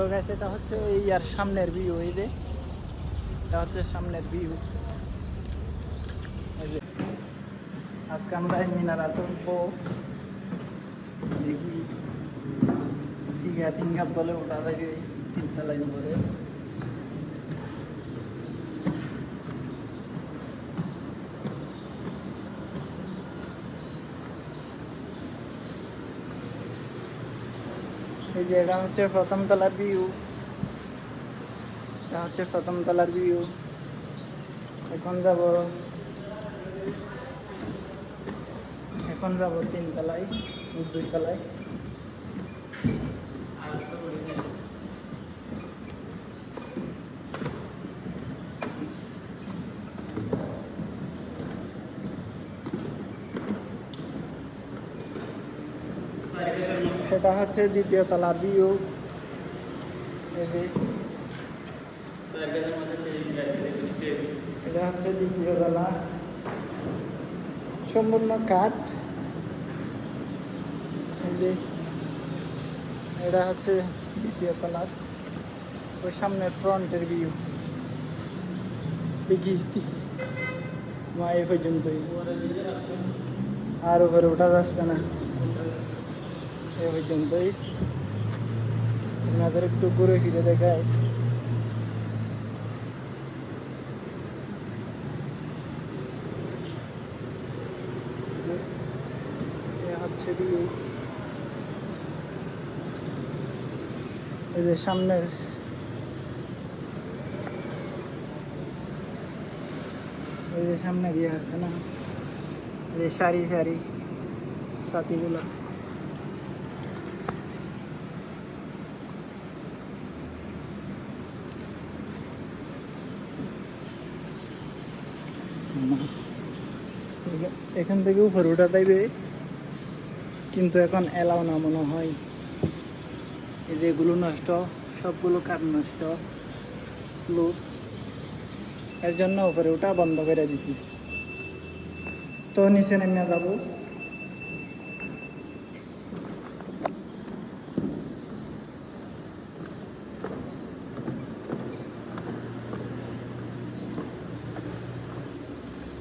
তো গেছে এটা হচ্ছে এই আর সামনের ভিউ এই যে। এটা হচ্ছে সামনের ভিউ আজকে আমরা এই মিনারা তুলবো দেখি। দীঘা তিনঘাত বলে ওটা থেকে তিনটা লাইন এই যে এটা হচ্ছে প্রথম তলার ভিউ এটা হচ্ছে প্রথম তলার ভিউ এখন যাব। এখন যাব তিন তলায়, দুই তলায়। সেটা হচ্ছে দ্বিতীয় তলার ভিউ এই যে এটা হচ্ছে দ্বিতীয় তলা সম্পূর্ণ কাঠ এই যে এটা হচ্ছে দ্বিতীয় তলার ওই সামনে ফ্রন্টের ভিউ দেখি মা এই পর্যন্তই আর উপরে ওঠা যাচ্ছে না এ পর্যন্তই আপনাদের একটু ঘুরে ফিরে দেখায়। হচ্ছে। এই যে সামনের। এই যে সামনের ইয়ে আছে না? এই সারি সারি সাথীগুলো। এখান থেকে উপরে উঠা যাইবে। কিন্তু এখন এলাও না মনে হয়। এই যে এগুলো নষ্ট, সবগুলো কাঠ নষ্ট লোক এর জন্য উপরে ওঠা বন্ধ করে দিছি। তো নিচে নেমে যাব।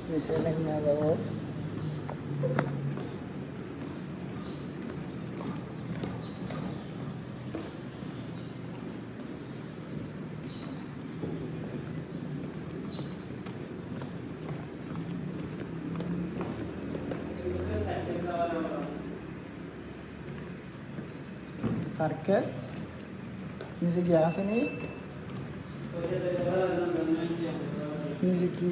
misalnya kalau سرکس نیچے کی آسنی کی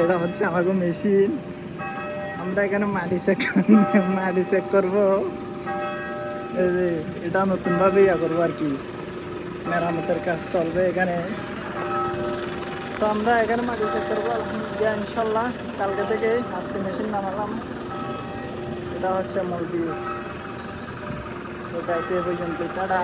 এটা হচ্ছে আমাকে মেশিন। আমরা এখানে মাটি চেক মাটি চেক করব। এটা নতুন ভাবে ইয়া করব আর কি। মেরামতের কাজ চলবে এখানে। তো আমরা এখানে মাটি চেক করব, আলহামদুলিল্লাহ, ইনশাল্লাহ, কালকে থেকে আজকে মেশিন নামালাম এটা হচ্ছে তো গাইছে এই পর্যন্ত টাটা।